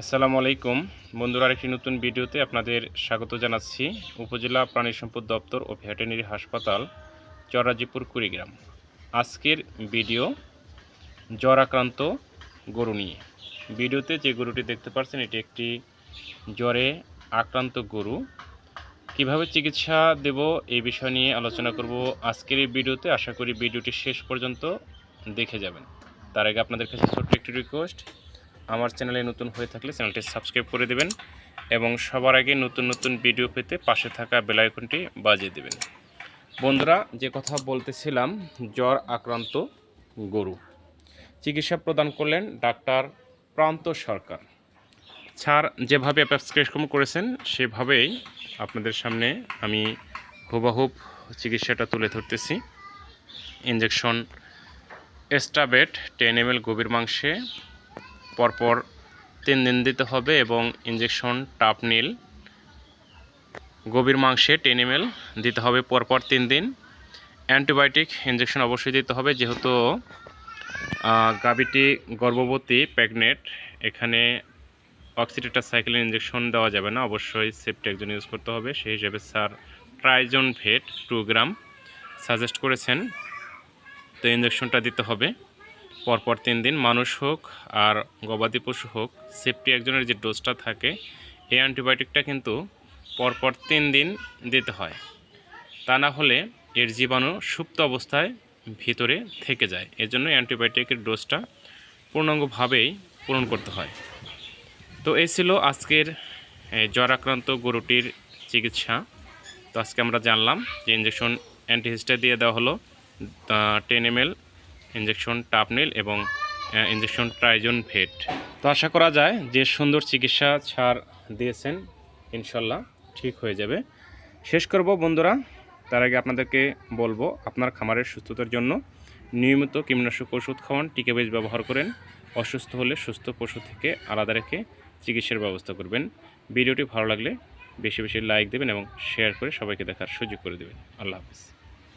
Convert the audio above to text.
আসসালামু আলাইকুম। বন্ধুরা একটি নতুন ভিডিওতে আপনাদের স্বাগত জানাচ্ছি। উপজেলা প্রাণী সম্পদ দপ্তর ও ভেটেরিনারি হাসপাতাল চরাজিপুর কুড়িগ্রাম। আজকের ভিডিও জ্বর আক্রান্ত গরু নিয়ে। ভিডিওতে যে গরুটি দেখতে পাচ্ছেন, এটি একটি জ্বরে আক্রান্ত গরু। কীভাবে চিকিৎসা দেব, এই বিষয় নিয়ে আলোচনা করব আজকের এই ভিডিওতে। আশা করি ভিডিওটি শেষ পর্যন্ত দেখে যাবেন। তার আগে আপনাদের কাছে ছোট্ট একটি রিকোয়েস্ট আমার চ্যানেলে নতুন হয়ে থাকলে চ্যানেলটি সাবস্ক্রাইব করে দেবেন এবং সবার আগে নতুন নতুন ভিডিও পেতে পাশে থাকা বেল আইকনটি বাজিয়ে দেবেন। বন্ধুরা, যে কথা বলতেছিলাম, জ্বর আক্রান্ত গরু। চিকিৎসা প্রদান করলেন ডাক্তার প্রান্ত সরকার। ছাড় যেভাবে প্রেসক্রিপশন করেছেন, সেভাবেই আপনাদের সামনে আমি হুবাহুব চিকিৎসাটা তুলে ধরতেছি। ইঞ্জেকশন এস্টাবেট টেন এম গভীর মাংসে পরপর তিন দিন দিতে হবে এবং ইঞ্জেকশন টাপনিল গভীর মাংসে টেন এম দিতে হবে পরপর তিন দিন। অ্যান্টিবায়োটিক ইঞ্জেকশন অবশ্যই দিতে হবে, যেহেতু গাভীটি গর্ভবতী প্রেগনেন্ট এখানে অক্সিডেটার সাইকেলের ইঞ্জেকশন দেওয়া যাবে না, অবশ্যই সেফটি একজন ইউজ করতে হবে। সেই হিসেবে স্যার ট্রাইজন ভেট টু গ্রাম সাজেস্ট করেছেন। তো ইঞ্জেকশনটা দিতে হবে। পরপর তিন দিন মানুষ হোক আর গবাদি পশু হোক সেফটি একজনের যে ডোজটা থাকে, এই অ্যান্টিবায়োটিকটা কিন্তু পরপর তিন দিন দিতে হয়। তা না হলে এর জীবাণু সুপ্ত অবস্থায় ভিতরে থেকে যায়। এর জন্য অ্যান্টিবায়োটিকের ডোজটা পূর্ণাঙ্গভাবেই পূরণ করতে হয়। তো এই ছিল আজকের জ্বর আক্রান্ত গরুটির চিকিৎসা। তো আজকে আমরা জানলাম যে ইঞ্জেকশন অ্যান্টিহিস্টা দিয়ে দেওয়া হলো টেন এম ইঞ্জেকশন টাপনিল এবং ইঞ্জেকশন ট্রাইজন ভেট। তো আশা করা যায় যে সুন্দর চিকিৎসা ছাড় দিয়েছেন, ইনশাল্লাহ ঠিক হয়ে যাবে। শেষ করব বন্ধুরা, তার আগে আপনাদেরকে বলব, আপনার খামারের সুস্থতার জন্য নিয়মিত কীটনাশক ওষুধ খাওয়ান, টিকে বেশ ব্যবহার করেন, অসুস্থ হলে সুস্থ পশু থেকে আলাদা রেখে চিকিৎসার ব্যবস্থা করবেন। ভিডিওটি ভালো লাগলে বেশি বেশি লাইক দেবেন এবং শেয়ার করে সবাইকে দেখার সুযোগ করে দেবেন। আল্লাহ হাফিজ।